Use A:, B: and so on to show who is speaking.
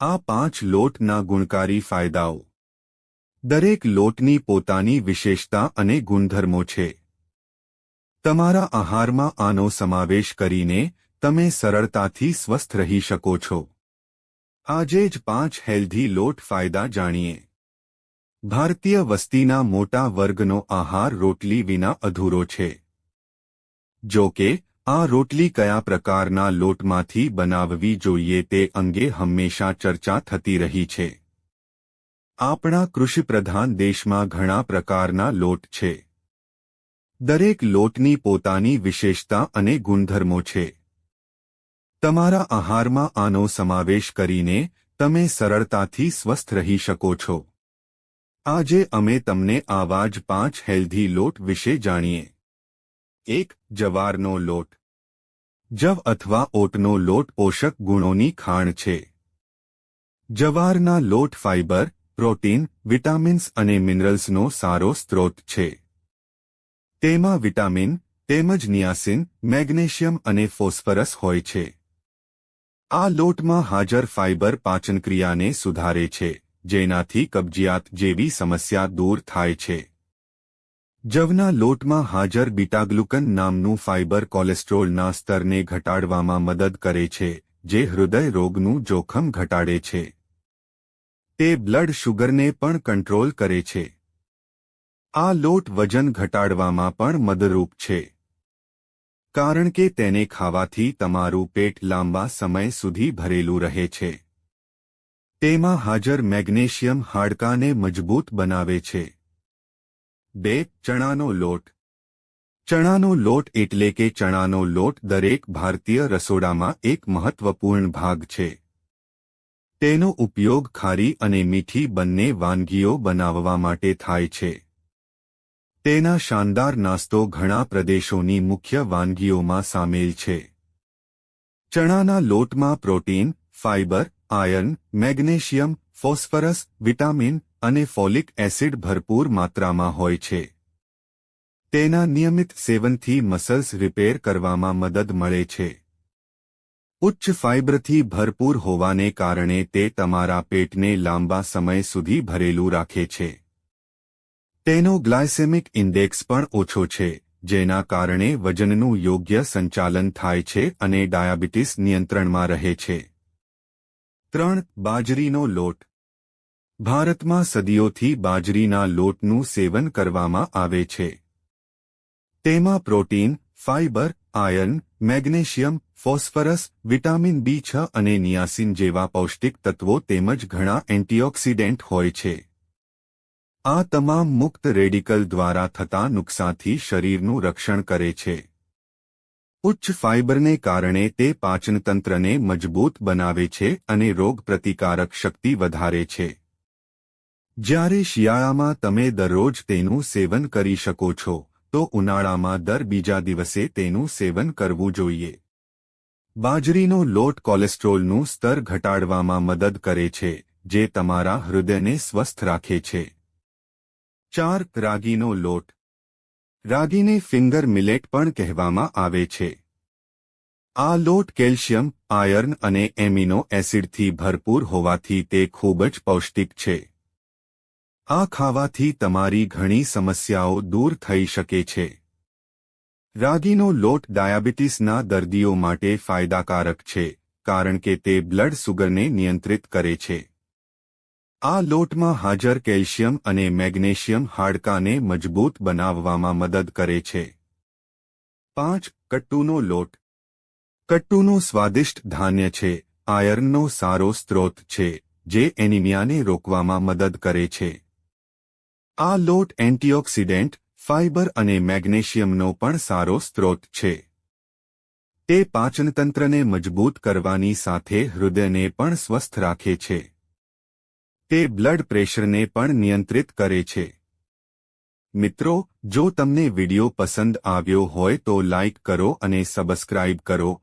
A: આ પાંચ લોટના ગુણકારી ફાયદાઓ. દરેક લોટની પોતાની વિશેષતા અને ગુણધર્મો છે. તમારા આહારમાં આનો સમાવેશ કરીને તમે સરળતાથી સ્વસ્થ રહી શકો છો. આજે જ પાંચ હેલ્ધી લોટ ફાયદા જાણીએ. ભારતીય વસ્તીના મોટા વર્ગનો આહાર રોટલી વિના અધૂરો છે. જો કે આ રોટલી કયા પ્રકારના લોટમાંથી બનાવવી જોઈએ તે અંગે હંમેશા ચર્ચા થતી રહી છે. આપણા કૃષિપ્રધાન દેશમાં ઘણા પ્રકારના લોટ છે. દરેક લોટની પોતાની વિશેષતા અને ગુણધર્મો છે. તમારા આહારમાં આનો સમાવેશ કરીને તમે સરળતાથી સ્વસ્થ રહી શકો છો. આજે અમે તમને આવા જ પાંચ હેલ્ધી લોટ વિશે જાણીએ. એક, જવારનો લોટ. જવ અથવા ઓટનો લોટ પોષક ગુણોની ખાણ છે. જવારના લોટ ફાઇબર પ્રોટીન, વિટામિન્સ અને મિનરલ્સનો સારો સ્ત્રોત છે. તેમાં વિટામિન, તેમજ નિયાસિન, મેગ્નેશિયમ અને ફોસ્ફરસ હોય છે. આ લોટમાં હાજર ફાઇબર પાચનક્રિયાને સુધારે છે, જેનાથી કબજિયાત જેવી સમસ્યા દૂર થાય છે. જવના લોટમાં હાજર બીટાગ્લુકન નામનું ફાઇબર કોલેસ્ટ્રોલના સ્તરને ઘટાડવામાં મદદ કરે છે, જે હૃદય રોગનું જોખમ ઘટાડે છે. તે બ્લડ શુગરને પણ કંટ્રોલ કરે છે. આ લોટ વજન ઘટાડવામાં પણ મદદરૂપ છે. કારણ કે તેને ખાવાથી તમારું પેટ લાંબા સમય સુધી ભરેલું રહે છે. તેમાં હાજર મેગ્નેશિયમ હાડકાને મજબૂત બનાવે છે. બે, ચણાનો લોટ. ચણાનો લોટ એટલે કે ચણાનો લોટ દરેક ભારતીય રસોડામાં એક મહત્વપૂર્ણ ભાગ છે. તેનો ઉપયોગ ખારી અને મીઠી બંને વાનગીઓ બનાવવા માટે થાય છે. તેના શાનદાર નાસ્તો ઘણા પ્રદેશોની મુખ્ય વાનગીઓમાં સામેલ છે. ચણાના લોટમાં protein fibre iron, magnesium, phosphorus, vitamin અને ફોલિક એસિડ ભરપૂર માત્રામાં હોય છે. તેના નિયમિત સેવનથી મસલ્સ રિપેર કરવામાં મદદ મળે છે. ઉચ્ચ ફાઇબરથી ભરપૂર હોવાને કારણે તે તમારા પેટને લાંબા સમય સુધી ભરેલું રાખે છે. તેનો ગ્લાયસેમિક ઇન્ડેક્સ પણ ઓછો છે, જેના કારણે વજનનું યોગ્ય સંચાલન થાય છે અને ડાયાબિટીસ નિયંત્રણમાં રહે છે. ત્રણ, બાજરીનો લોટ. ભારતમાં સદીઓથી બાજરીના લોટનું સેવન કરવામાં આવે છે. તેમાં protein, fibre, iron, magnesium, phosphorus, vitamin B છ અને નિયાસિન જેવા પૌષ્ટિક તત્વો તેમજ ઘણા એન્ટીઓક્સિડેન્ટ હોય છે. આ તમામ મુક્ત રેડિકલ દ્વારા થતા નુકસાનથી શરીરનું રક્ષણ કરે છે. ઉચ્ચ ફાઇબરને કારણે તે પાચનતંત્રને મજબૂત બનાવે છે અને રોગપ્રતિકારક શક્તિ વધારે છે. જ્યારે શિયાળામાં તમે દરરોજ તેનું સેવન કરી શકો છો, તો ઉનાળામાં દર બીજા દિવસે તેનું સેવન કરવું જોઈએ. બાજરીનો લોટ કોલેસ્ટ્રોલનું સ્તર ઘટાડવામાં મદદ કરે છે, જે તમારા હૃદયને સ્વસ્થ રાખે છે. ચાર, રાગીનો લોટ. રાગીને ફિંગર મિલેટ પણ કહેવામાં આવે છે. આ લોટ કેલ્શિયમ, આયર્ન અને એમિનો એસિડથી ભરપૂર હોવાથી તે ખૂબ જ પૌષ્ટિક છે. આ ખાવાથી તમારી ઘણી સમસ્યાઓ દૂર થઈ શકે છે. રાગીનો લોટ ડાયાબિટીસના દર્દીઓ માટે ફાયદાકારક છે, કારણ કે તે બ્લડ સુગરને નિયંત્રિત કરે છે. આ લોટમાં હાજર કેલ્શિયમ અને મેગ્નેશિયમ હાડકાને મજબૂત બનાવવામાં મદદ કરે છે. પાંચ, કટ્ટુનો લોટ. કટ્ટુનો સ્વાદિષ્ટ ધાન્ય છે, આયર્નનો સારો સ્ત્રોત છે, જે એનિમિયાને રોકવામાં મદદ કરે છે. આ લોટ એન્ટીઓક્સિડન્ટ, ફાઇબર અને મેગ્નેશિયમનો પણ સારો સ્ત્રોત છે. તે પાચનતંત્રને મજબૂત કરવાની સાથે હૃદયને પણ સ્વસ્થ રાખે છે. તે બ્લડ પ્રેશરને પણ નિયંત્રિત કરે છે. મિત્રો, જો તમને વિડિયો પસંદ આવ્યો હોય તો લાઇક કરો અને સબસ્ક્રાઇબ કરો.